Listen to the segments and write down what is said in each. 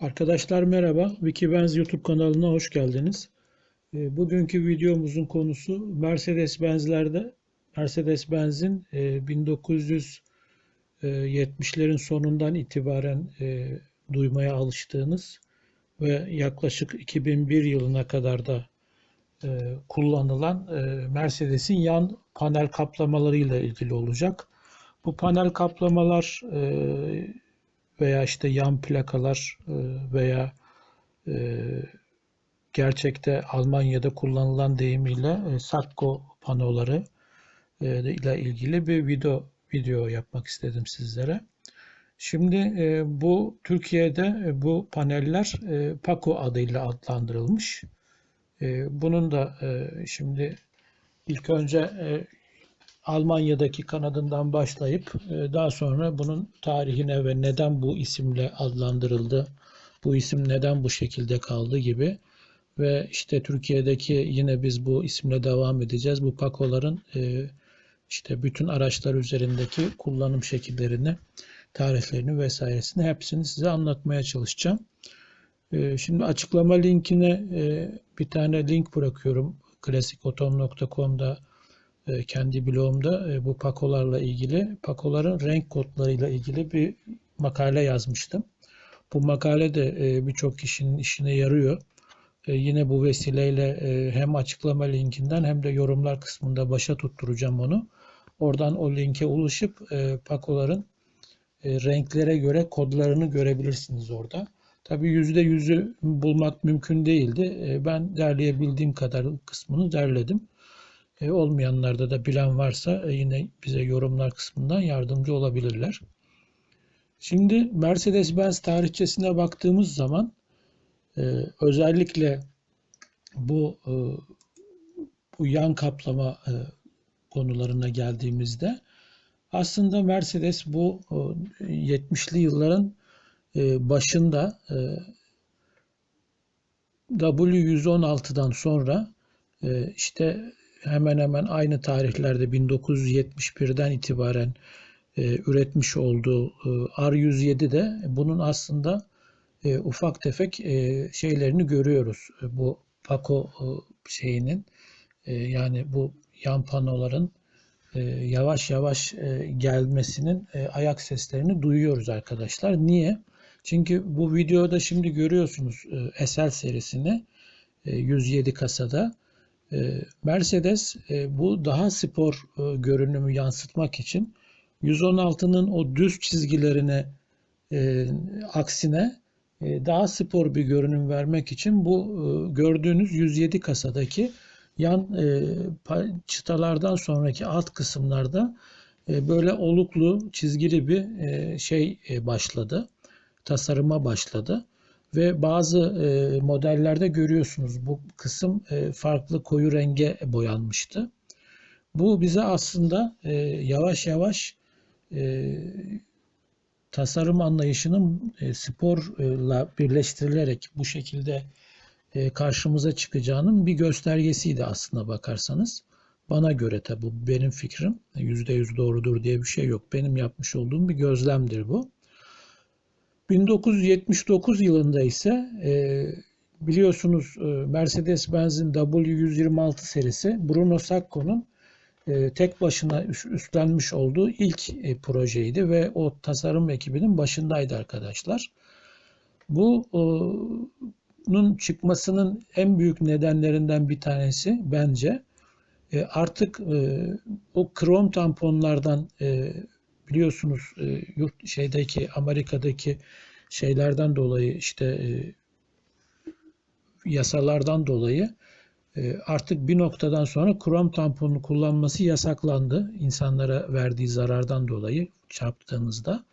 Arkadaşlar merhaba. Wikibenz YouTube kanalına hoş geldiniz. E, Bugünkü videomuzun konusu Mercedes-Benz'lerde Mercedes-Benz'in e, 1970'lerin sonundan itibaren e, duymaya alıştığınız ve yaklaşık 2001 yılına kadar da e, kullanılan e, Mercedes'in yan panel kaplamalarıyla ilgili olacak. Bu panel kaplamalar e, veya işte yan plakalar e, veya e, gerçekte Almanya'da kullanılan deyimiyle e, Sakko panoları ile ilgili bir video video yapmak istedim sizlere. Şimdi bu Türkiye'de bu paneller Paco adıyla adlandırılmış. Bunun da şimdi ilk önce Almanya'daki kanadından başlayıp e, daha sonra bunun tarihine ve neden bu isimle adlandırıldı, bu isim neden bu şekilde kaldı gibi ve işte Türkiye'deki yine biz bu isimle devam edeceğiz. Bu pakoların e, işte bütün araçlar üzerindeki kullanım şekillerini, tarihlerini vesairesini hepsini size anlatmaya çalışacağım. E, şimdi açıklama linkine bir tane link bırakıyorum. Klasikotom.com'da kendi blogumda e, bu pakolarla ilgili, pakoların renk kodlarıyla ilgili bir makale yazmıştım. Bu makale de e, birçok kişinin işine yarıyor. Yine bu vesileyle hem açıklama linkinden hem de yorumlar kısmında başa tutturacağım onu. Oradan o linke ulaşıp pakoların renklere göre kodlarını görebilirsiniz orada. Tabii yüzde yüzü bulmak mümkün değildi. Ben derleyebildiğim kadar kısmını derledim. E, olmayanlarda da bilen varsa e, yine bize yorumlar kısmından yardımcı olabilirler. Şimdi Mercedes-Benz tarihçesine baktığımız zaman e, özellikle bu e, bu yan kaplama e, konularına geldiğimizde aslında Mercedes bu e, 70'li yılların e, başında e, W116'dan sonra e, işte hemen hemen aynı tarihlerde 1971'den itibaren e, üretmiş olduğu e, R107 de bunun aslında e, ufak tefek e, şeylerini görüyoruz. E, bu Paco e, şeyinin e, yani bu yan panoların e, yavaş yavaş e, gelmesinin e, ayak seslerini duyuyoruz arkadaşlar. Niye? Çünkü bu videoda şimdi görüyorsunuz e, SL serisini e, 107 kasada Mercedes e, bu daha spor e, görünümü yansıtmak için 116'nın o düz çizgilerine e, aksine daha spor bir görünüm vermek için bu gördüğünüz 107 kasadaki yan çıtalardan sonraki alt kısımlarda böyle oluklu çizgili bir şey başladı. Tasarıma başladı ve bazı e, modellerde görüyorsunuz bu kısım e, farklı koyu renge boyanmıştı. Bu bize aslında e, yavaş yavaş e, tasarım anlayışının e, sporla birleştirilerek bu şekilde e, karşımıza çıkacağının bir göstergesiydi aslında bakarsanız. Bana göre tabi bu benim fikrim. %100 doğrudur diye bir şey yok. Benim yapmış olduğum bir gözlemdir bu. 1979 yılında ise e, biliyorsunuz e, Mercedes-Benz'in W126 serisi Bruno Sacco'nun e, tek başına üstlenmiş olduğu ilk e, projeydi ve o tasarım ekibinin başındaydı arkadaşlar. Bunun çıkmasının en büyük nedenlerinden bir tanesi bence artık o krom tamponlardan biliyorsunuz e, yurt şeydeki Amerika'daki şeylerden dolayı işte e, yasalardan dolayı e, artık bir noktadan sonra krom tamponunu kullanması yasaklandı. insanlara verdiği zarardan dolayı çarptığınızda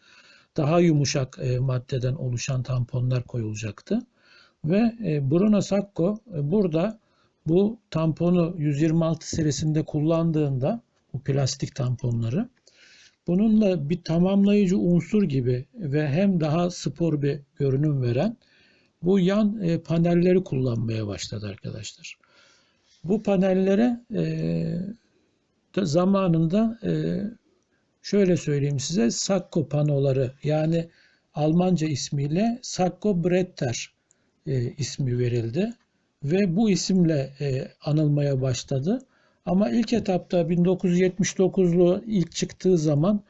daha yumuşak e, maddeden oluşan tamponlar koyulacaktı. Ve e, Bruno Sacco e, burada bu tamponu 126 serisinde kullandığında bu plastik tamponları Bununla bir tamamlayıcı unsur gibi ve hem daha spor bir görünüm veren bu yan e, panelleri kullanmaya başladı arkadaşlar. Bu panellere e, zamanında e, şöyle söyleyeyim size sakko panoları yani Almanca ismiyle Sacco Bretter ismi verildi ve bu isimle anılmaya başladı. Ama ilk etapta 1979'lu ilk çıktığı zaman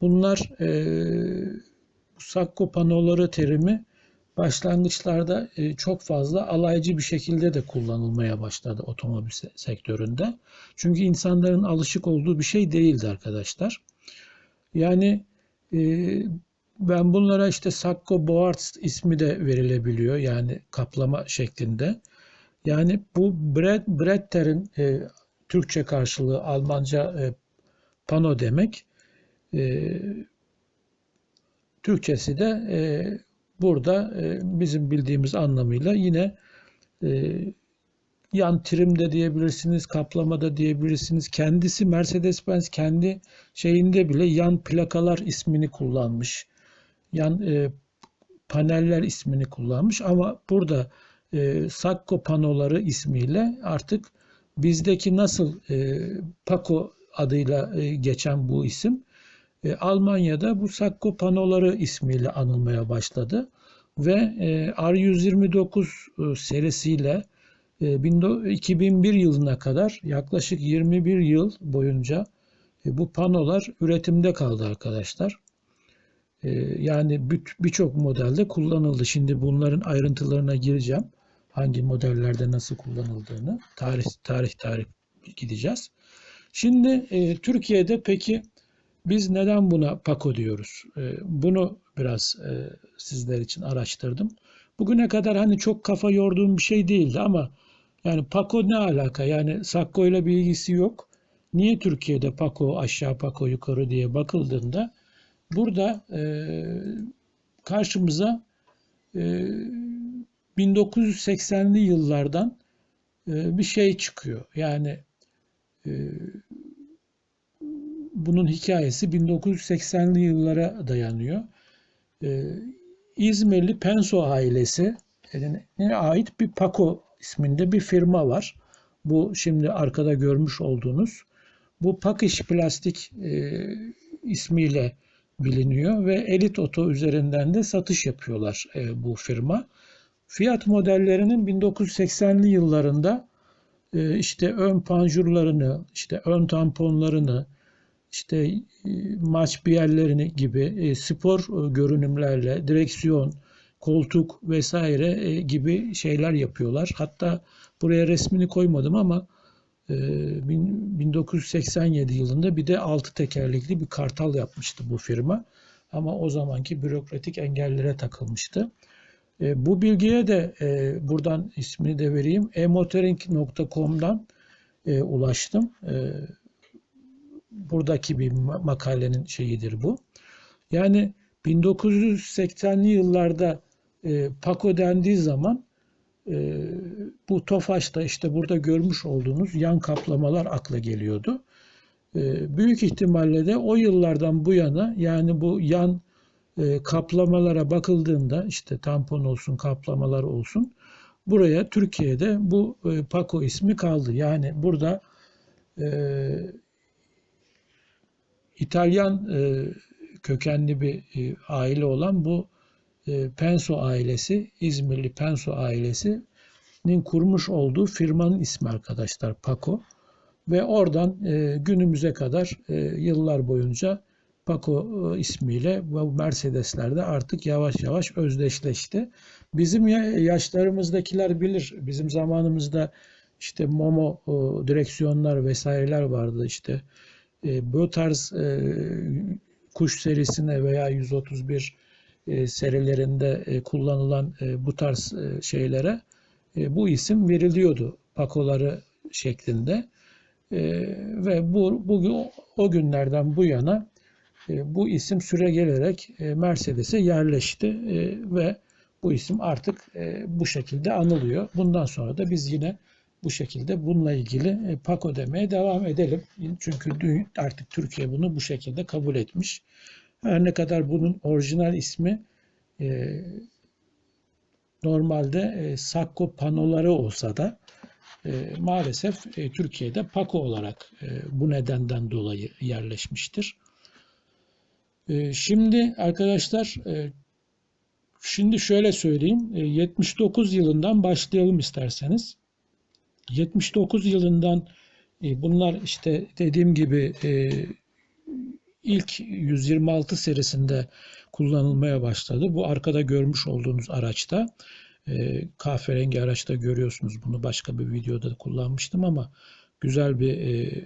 bunlar e, Sakko panoları terimi başlangıçlarda e, çok fazla alaycı bir şekilde de kullanılmaya başladı otomobil sektöründe. Çünkü insanların alışık olduğu bir şey değildi arkadaşlar. Yani e, ben bunlara işte Sakko Boards ismi de verilebiliyor. Yani kaplama şeklinde. Yani bu Bretter'in e, Türkçe karşılığı Almanca e, pano demek. E, Türkçesi de e, burada e, bizim bildiğimiz anlamıyla yine e, yan trim de diyebilirsiniz, kaplama da diyebilirsiniz. Kendisi Mercedes-Benz kendi şeyinde bile yan plakalar ismini kullanmış. Yan e, paneller ismini kullanmış ama burada e, Sakko panoları ismiyle artık bizdeki nasıl e, Paco adıyla e, geçen bu isim e, Almanya'da bu Sakko panoları ismiyle anılmaya başladı ve e, R129 e, serisiyle e, 2001 yılına kadar yaklaşık 21 yıl boyunca e, bu panolar üretimde kaldı arkadaşlar. E, yani birçok modelde kullanıldı. Şimdi bunların ayrıntılarına gireceğim hangi modellerde nasıl kullanıldığını tarih tarih tarih gideceğiz. Şimdi e, Türkiye'de peki biz neden buna Paco diyoruz? E, bunu biraz e, sizler için araştırdım. Bugüne kadar hani çok kafa yorduğum bir şey değildi ama yani Paco ne alaka? Yani Sakko ile bir ilgisi yok. Niye Türkiye'de Paco aşağı Paco yukarı diye bakıldığında burada e, karşımıza e, 1980'li yıllardan e, bir şey çıkıyor. Yani e, bunun hikayesi 1980'li yıllara dayanıyor. E, İzmirli Penso ailesi ait bir Paco isminde bir firma var. Bu şimdi arkada görmüş olduğunuz bu Pakiş Plastik e, ismiyle biliniyor ve Elit Oto üzerinden de satış yapıyorlar e, bu firma. Fiat modellerinin 1980'li yıllarında e, işte ön panjurlarını, işte ön tamponlarını, işte e, maç biyerlerini gibi e, spor görünümlerle direksiyon, koltuk vesaire gibi şeyler yapıyorlar. Hatta buraya resmini koymadım ama 1987 yılında bir de altı tekerlekli bir kartal yapmıştı bu firma. Ama o zamanki bürokratik engellere takılmıştı. E, bu bilgiye de e, buradan ismini de vereyim. emotoring.com'dan e, ulaştım. Buradaki bir makalenin şeyidir bu. Yani 1980'li yıllarda Paco dendiği zaman bu Tofaş'ta işte burada görmüş olduğunuz yan kaplamalar akla geliyordu. Büyük ihtimalle de o yıllardan bu yana yani bu yan e, kaplamalara bakıldığında işte tampon olsun kaplamalar olsun buraya Türkiye'de bu e, Paco ismi kaldı. Yani burada e, İtalyan e, kökenli bir e, aile olan bu e, Penso ailesi, İzmirli Penso ailesinin kurmuş olduğu firmanın ismi arkadaşlar Paco. Ve oradan e, günümüze kadar e, yıllar boyunca Paco e, ismiyle bu Mercedeslerde artık yavaş yavaş özdeşleşti. Bizim yaşlarımızdakiler bilir. Bizim zamanımızda işte Momo e, direksiyonlar vesaireler vardı işte. E, bu tarz kuş serisine veya 131 serilerinde kullanılan bu tarz şeylere bu isim veriliyordu. Pakoları şeklinde. Ve bu bugün o günlerden bu yana bu isim süre gelerek e, Mercedes'e yerleşti e, ve bu isim artık bu şekilde anılıyor. Bundan sonra da biz yine bu şekilde bununla ilgili Paco demeye devam edelim. Çünkü artık Türkiye bunu bu şekilde kabul etmiş. Her ne kadar bunun orijinal ismi normalde Sakko panoları olsa da maalesef Türkiye'de Paco olarak bu nedenden dolayı yerleşmiştir. Ee, şimdi arkadaşlar e, Şimdi şöyle söyleyeyim. E, 79 yılından başlayalım isterseniz. 79 yılından e, bunlar işte dediğim gibi e, ilk 126 serisinde kullanılmaya başladı. Bu arkada görmüş olduğunuz araçta e, kahverengi araçta görüyorsunuz. Bunu başka bir videoda da kullanmıştım ama güzel bir e,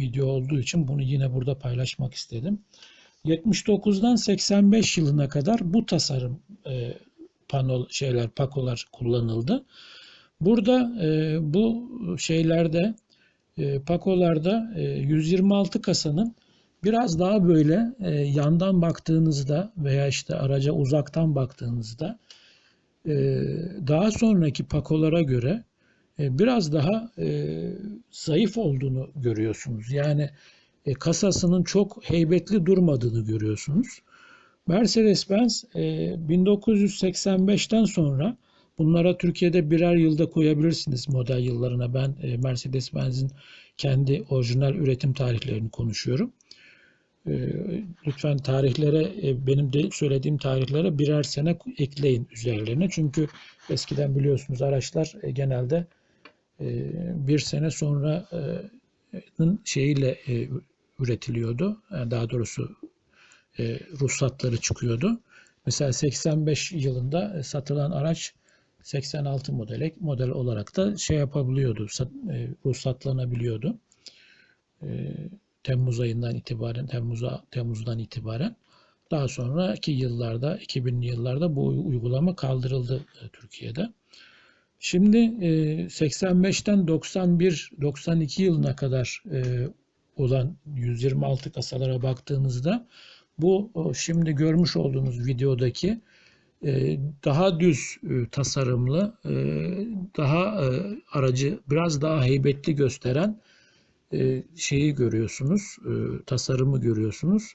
video olduğu için bunu yine burada paylaşmak istedim. 79'dan 85 yılına kadar bu tasarım e, pano şeyler pakolar kullanıldı. Burada e, bu şeylerde e, pakolarda e, 126 kasanın biraz daha böyle e, yandan baktığınızda veya işte araca uzaktan baktığınızda e, daha sonraki pakolara göre e, biraz daha e, zayıf olduğunu görüyorsunuz. Yani e, kasasının çok heybetli durmadığını görüyorsunuz. Mercedes-Benz e, 1985'ten sonra bunlara Türkiye'de birer yılda koyabilirsiniz model yıllarına. Ben e, Mercedes-Benz'in kendi orijinal üretim tarihlerini konuşuyorum. E, lütfen tarihlere e, benim de söylediğim tarihlere birer sene ekleyin üzerlerine. Çünkü eskiden biliyorsunuz araçlar e, genelde e, bir sene sonranın şeyiyle e, üretiliyordu. Yani daha doğrusu e, ruhsatları çıkıyordu. Mesela 85 yılında satılan araç 86 model, model olarak da şey yapabiliyordu, e, ruhsatlanabiliyordu. E, Temmuz ayından itibaren, Temmuz'a, Temmuz'dan itibaren. Daha sonraki yıllarda, 2000'li yıllarda bu uygulama kaldırıldı e, Türkiye'de. Şimdi 85'ten 91-92 yılına kadar olan 126 kasalara baktığınızda bu şimdi görmüş olduğunuz videodaki e, daha düz e, tasarımlı, e, daha aracı biraz daha heybetli gösteren şeyi görüyorsunuz, tasarımı görüyorsunuz.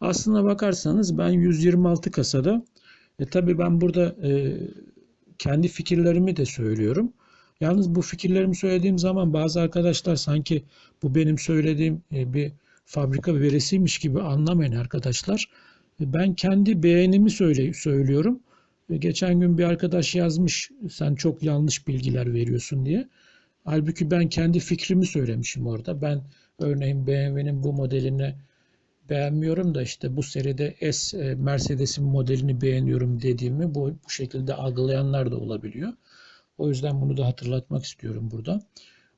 Aslına bakarsanız ben 126 kasada, e, tabii ben burada kendi fikirlerimi de söylüyorum. Yalnız bu fikirlerimi söylediğim zaman bazı arkadaşlar sanki bu benim söylediğim e, bir fabrika verisiymiş gibi anlamayın arkadaşlar. E, ben kendi beğenimi söyle, söylüyorum. E, geçen gün bir arkadaş yazmış sen çok yanlış bilgiler veriyorsun diye. Halbuki ben kendi fikrimi söylemişim orada. Ben örneğin BMW'nin bu modelini beğenmiyorum da işte bu seride S Mercedes'in modelini beğeniyorum dediğimi bu, bu şekilde algılayanlar da olabiliyor. O yüzden bunu da hatırlatmak istiyorum burada.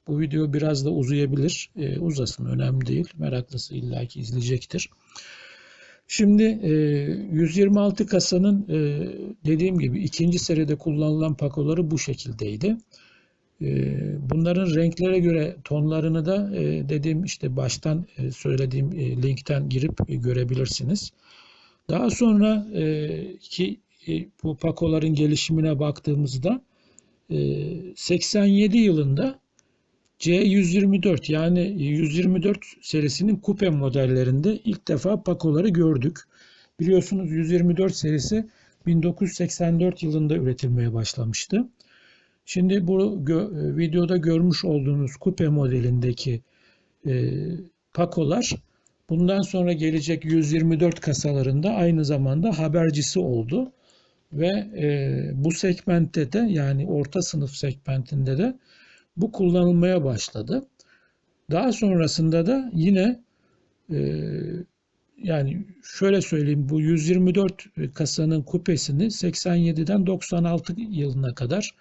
Bu video biraz da uzayabilir. E, uzasın önemli değil. Meraklısı illaki izleyecektir. Şimdi e, 126 kasanın e, dediğim gibi ikinci seride kullanılan pakoları bu şekildeydi. E, bunların renklere göre tonlarını da e, dediğim işte baştan e, söylediğim e, linkten girip görebilirsiniz. Daha sonra ki bu pakoların gelişimine baktığımızda 87 ee, yılında C124 yani 124 serisinin kupe modellerinde ilk defa pakoları gördük. Biliyorsunuz 124 serisi 1984 yılında üretilmeye başlamıştı. Şimdi bu gö videoda görmüş olduğunuz kupe modelindeki e, pakolar bundan sonra gelecek 124 kasalarında aynı zamanda habercisi oldu. Ve e, bu segmentte de yani orta sınıf segmentinde de bu kullanılmaya başladı. Daha sonrasında da yine e, yani şöyle söyleyeyim bu 124 kasanın kupesini 87'den 96 yılına kadar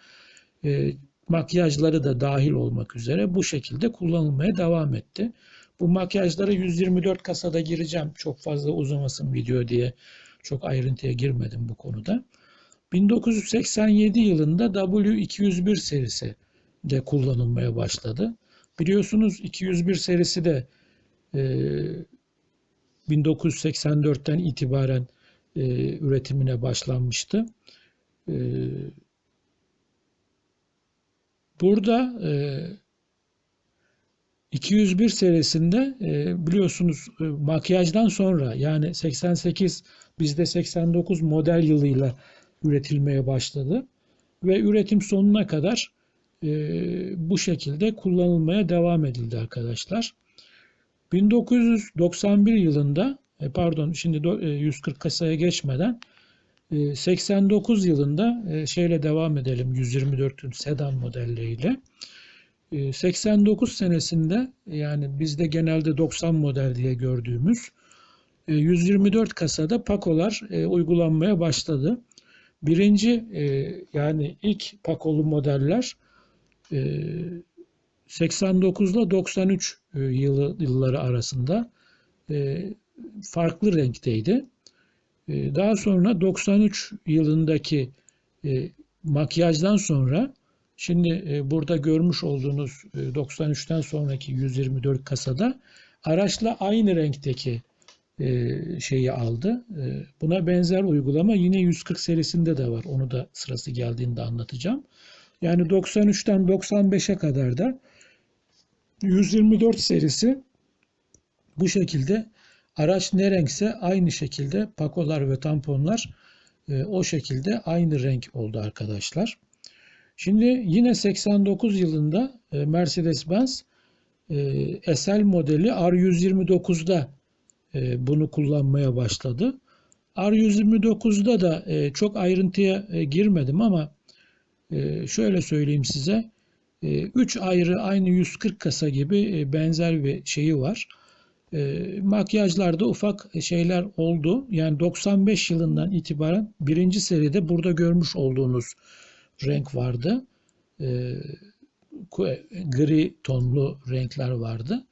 e, makyajları da dahil olmak üzere bu şekilde kullanılmaya devam etti. Bu makyajlara 124 kasada gireceğim. Çok fazla uzamasın video diye çok ayrıntıya girmedim bu konuda. 1987 yılında W201 serisi de kullanılmaya başladı. Biliyorsunuz 201 serisi de e, 1984'ten itibaren e, üretimine başlanmıştı. E, burada e, 201 serisinde e, biliyorsunuz e, makyajdan sonra yani 88 bizde 89 model yılıyla üretilmeye başladı ve üretim sonuna kadar e, bu şekilde kullanılmaya devam edildi arkadaşlar. 1991 yılında e, pardon şimdi 140 e, kasaya geçmeden 89 yılında e, şeyle devam edelim 124'ün sedan modelleriyle. E, 89 senesinde yani bizde genelde 90 model diye gördüğümüz e, 124 kasada pakolar e, uygulanmaya başladı. Birinci e, yani ilk pakolu modeller e, 89 ile 93 e, yılı, yılları arasında e, farklı renkteydi. E, daha sonra 93 yılındaki e, makyajdan sonra şimdi e, burada görmüş olduğunuz e, 93'ten sonraki 124 kasada araçla aynı renkteki e, şeyi aldı. E, buna benzer uygulama yine 140 serisinde de var. Onu da sırası geldiğinde anlatacağım. Yani 93'ten 95'e kadar da 124 serisi bu şekilde araç ne renkse aynı şekilde pakolar ve tamponlar e, o şekilde aynı renk oldu arkadaşlar. Şimdi yine 89 yılında e, Mercedes-Benz e, SL modeli R129'da e, bunu kullanmaya başladı. R129'da da e, çok ayrıntıya e, girmedim ama e, şöyle söyleyeyim size. 3 ayrı aynı 140 kasa gibi benzer bir şeyi var. Makyajlarda ufak şeyler oldu. Yani 95 yılından itibaren birinci seride burada görmüş olduğunuz renk vardı. Gri tonlu renkler vardı.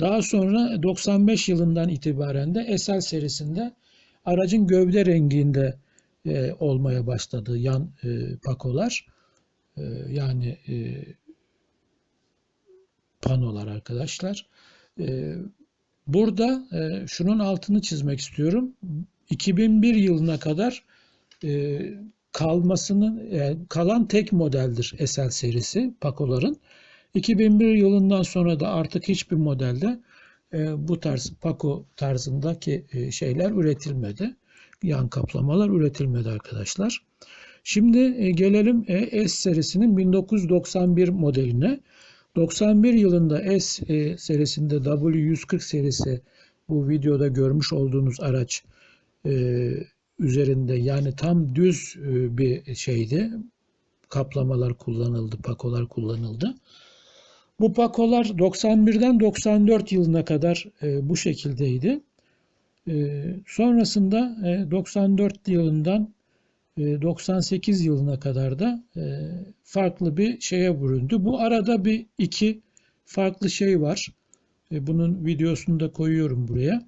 Daha sonra 95 yılından itibaren de SL serisinde aracın gövde renginde olmaya başladı yan pakolar. Yani panolar arkadaşlar. Ee, burada e, şunun altını çizmek istiyorum. 2001 yılına kadar e, kalmasının e, kalan tek modeldir SL serisi Paco'ların. 2001 yılından sonra da artık hiçbir modelde bu tarz Paco tarzındaki şeyler üretilmedi. Yan kaplamalar üretilmedi arkadaşlar. Şimdi gelelim S serisinin 1991 modeline. 91 yılında S e, serisinde W140 serisi bu videoda görmüş olduğunuz araç e, üzerinde yani tam düz e, bir şeydi. Kaplamalar kullanıldı, pakolar kullanıldı. Bu pakolar 91'den 94 yılına kadar bu şekildeydi. Sonrasında e, 94 yılından 98 yılına kadar da e, farklı bir şeye büründü. Bu arada bir iki farklı şey var. E, bunun videosunu da koyuyorum buraya.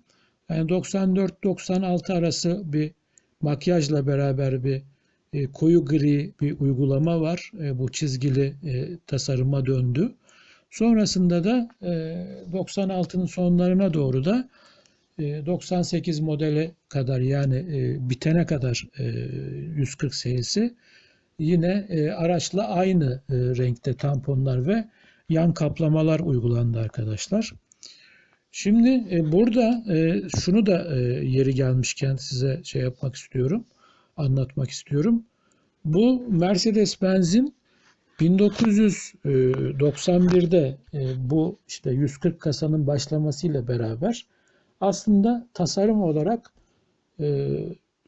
Yani 94-96 arası bir makyajla beraber bir e, koyu gri bir uygulama var. Bu çizgili tasarıma döndü. Sonrasında da 96'nın sonlarına doğru da 98 e, modele kadar yani e, bitene kadar 140 e, serisi yine araçla aynı renkte tamponlar ve yan kaplamalar uygulandı arkadaşlar. Şimdi burada şunu da yeri gelmişken size şey yapmak istiyorum, anlatmak istiyorum. Bu Mercedes-Benz'in 1991'de bu işte 140 kasanın başlamasıyla beraber aslında tasarım olarak e,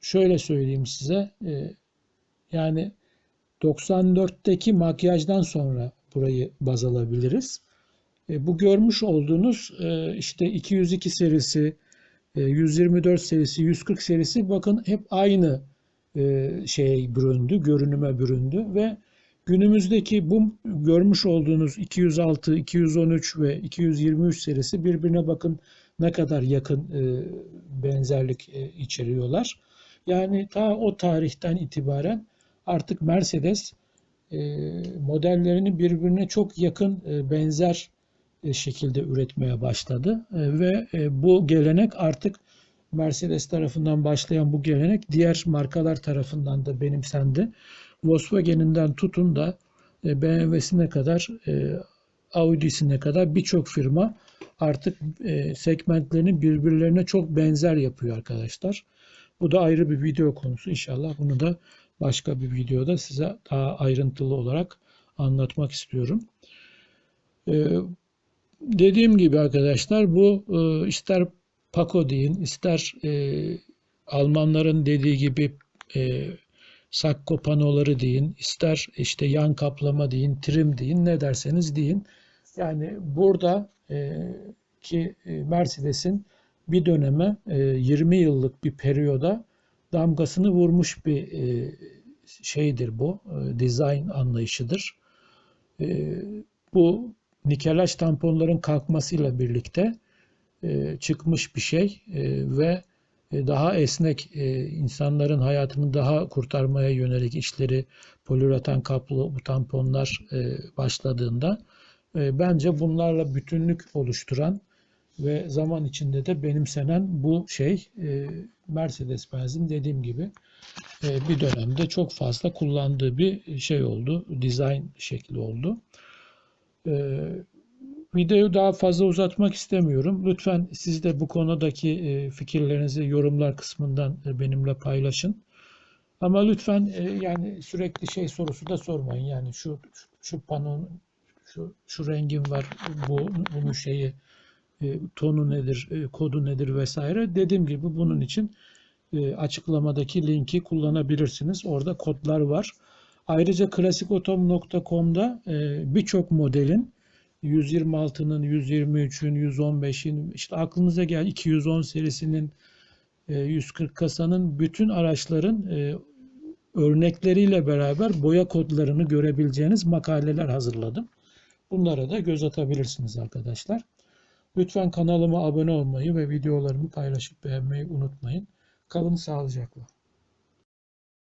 şöyle söyleyeyim size e, yani 94'teki makyajdan sonra burayı baz alabiliriz. E, bu görmüş olduğunuz işte 202 serisi, 124 serisi, 140 serisi bakın hep aynı şey büründü, görünüme büründü ve günümüzdeki bu görmüş olduğunuz 206, 213 ve 223 serisi birbirine bakın ne kadar yakın e, benzerlik e, içeriyorlar. Yani ta o tarihten itibaren artık Mercedes e, modellerini birbirine çok yakın benzer şekilde üretmeye başladı ve bu gelenek artık Mercedes tarafından başlayan bu gelenek diğer markalar tarafından da benimsendi. Volkswagen'inden tutun da BMW'sine kadar Audi'sine kadar birçok firma artık e, segmentlerini birbirlerine çok benzer yapıyor arkadaşlar. Bu da ayrı bir video konusu. İnşallah bunu da başka bir videoda size daha ayrıntılı olarak anlatmak istiyorum. Ee, dediğim gibi arkadaşlar bu e, ister Paco deyin ister e, Almanların dediği gibi e, sakko panoları deyin, ister işte yan kaplama deyin, trim deyin, ne derseniz deyin. Yani burada e, ki e, Mercedes'in bir döneme e, 20 yıllık bir periyoda damgasını vurmuş bir e, şeydir bu, e, dizayn anlayışıdır. E, bu nikelaj tamponların kalkmasıyla birlikte e, çıkmış bir şey e, ve e, daha esnek e, insanların hayatını daha kurtarmaya yönelik işleri poliüretan kaplı bu tamponlar başladığında e, bence bunlarla bütünlük oluşturan ve zaman içinde de benimsenen bu şey e, Mercedes-Benz'in dediğim gibi e, bir dönemde çok fazla kullandığı bir şey oldu. Dizayn şekli oldu. Videoyu daha fazla uzatmak istemiyorum. Lütfen siz de bu konudaki fikirlerinizi yorumlar kısmından benimle paylaşın. Ama lütfen yani sürekli şey sorusu da sormayın. Yani şu şu panon şu, şu rengin var, bu bunun şeyi e, tonu nedir, e, kodu nedir vesaire. Dediğim gibi bunun için e, açıklamadaki linki kullanabilirsiniz. Orada kodlar var. Ayrıca klasikotom.com'da e, birçok modelin 126'nın, 123'ün, 115'in, işte aklınıza gel 210 serisinin, e, 140 kasanın bütün araçların e, örnekleriyle beraber boya kodlarını görebileceğiniz makaleler hazırladım. Bunlara da göz atabilirsiniz arkadaşlar. Lütfen kanalıma abone olmayı ve videolarımı paylaşıp beğenmeyi unutmayın. Kalın sağlıcakla.